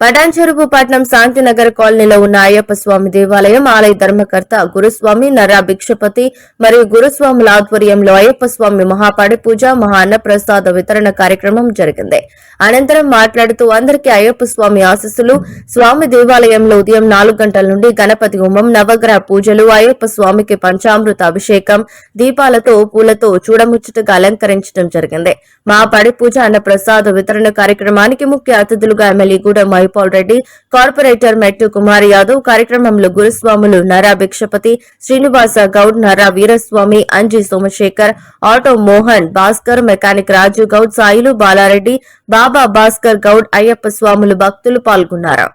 పటాన్చెరుపు పట్నం శాంతినగర్ కాలనీలో ఉన్న అయ్యప్ప స్వామి దేవాలయం ఆలయ ధర్మకర్త గురుస్వామి నరా భిక్షపతి మరియు గురుస్వాముల ఆధ్వర్యంలో అయ్యప్ప స్వామి మహాపాడి పూజ మహాన్న ప్రసాద వితరణ కార్యక్రమం జరిగింది. అనంతరం మాట్లాడుతూ అందరికీ అయ్యప్ప స్వామి ఆశీస్సులు. స్వామి దేవాలయంలో ఉదయం నాలుగు గంటల నుండి గణపతి హోమం నవగ్రహ పూజలు అయ్యప్ప స్వామికి పంచామృత అభిషేకం దీపాలతో పూలతో చూడముచ్చటగా అలంకరించడం జరిగింది. మహాపాడి పూజ అన్నప్రసాద వితరణ కార్యక్రమానికి ముఖ్య అతిథులుగా ఎమ్మెల్యే గూడెం జైపాల్ రెడ్డి కార్పొరేటర్ మెట్టు కుమార్ యాదవ్ కార్యక్రమంలో గురుస్వాములు నరా భిక్షపతి శ్రీనివాస గౌడ్ నరా వీరస్వామి అంజి సోమశేఖర్ ఆటో మోహన్ భాస్కర్ మెకానిక్ రాజు గౌడ్ సాయిలు బాలారెడ్డి బాబా భాస్కర్ గౌడ్ అయ్యప్ప స్వాములు భక్తులు పాల్గొన్నారు.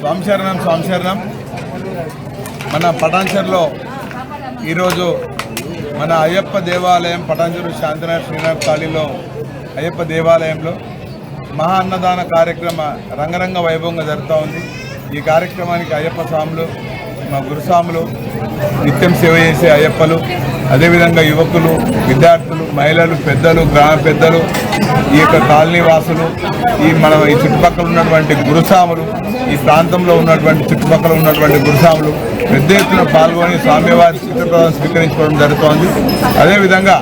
స్వామి శరణం స్వామి శరణం. మన పటాన్చర్లో ఈరోజు మన అయ్యప్ప దేవాలయం పటాన్చెరు శాంతినాథ్ శ్రీనాథ్ కాళీలో అయ్యప్ప దేవాలయంలో మహా అన్నదాన కార్యక్రమ రంగరంగ వైభవంగా జరుగుతూ ఉంది. ఈ కార్యక్రమానికి అయ్యప్ప స్వాములు మా గురుస్వాములు నిత్యం సేవ చేసే అయ్యప్పలు అదేవిధంగా యువకులు విద్యార్థులు మహిళలు పెద్దలు గ్రామ పెద్దలు ఈ యొక్క కాలనీ వాసులు ఈ మన ఈ చుట్టుపక్కల ఉన్నటువంటి గురుస్వాములు ఈ ప్రాంతంలో ఉన్నటువంటి చుట్టుపక్కల ఉన్నటువంటి గురుస్వాములు పెద్ద ఎత్తున పాల్గొని స్వామివారి చిత్రప్రదం స్వీకరించుకోవడం జరుగుతోంది. అదేవిధంగా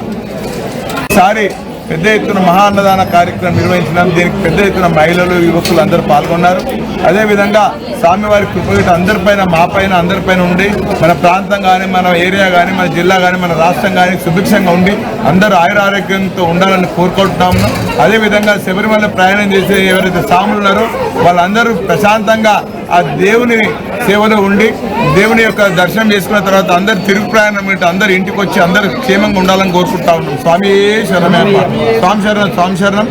ఈసారి పెద్ద ఎత్తున మహా అన్నదాన కార్యక్రమం నిర్వహించడం దీనికి పెద్ద ఎత్తున మహిళలు యువకులు అందరూ పాల్గొన్నారు. అదేవిధంగా స్వామివారి కృపగీత అందరిపైన మా పైన అందరిపైన ఉండి మన ప్రాంతం కానీ మన ఏరియా కానీ మన జిల్లా కానీ మన రాష్ట్రం కానీ సుభిక్షంగా ఉండి అందరూ ఆయురారోగ్యంతో ఉండాలని కోరుకుంటున్నాము అదేవిధంగా శబరిమల ప్రయాణం చేసే ఎవరైతే స్వాములు ఉన్నారో వాళ్ళందరూ ప్రశాంతంగా ఆ దేవుని సేవలో ఉండి దేవుని యొక్క దర్శనం చేసుకున్న తర్వాత అందరు తిరుగు ప్రయాణం పెట్టి అందరు ఇంటికి వచ్చి అందరు క్షేమంగా ఉండాలని కోరుకుంటా ఉన్నాం. స్వామి శరణమే స్వామి శరణం స్వామి శరణం.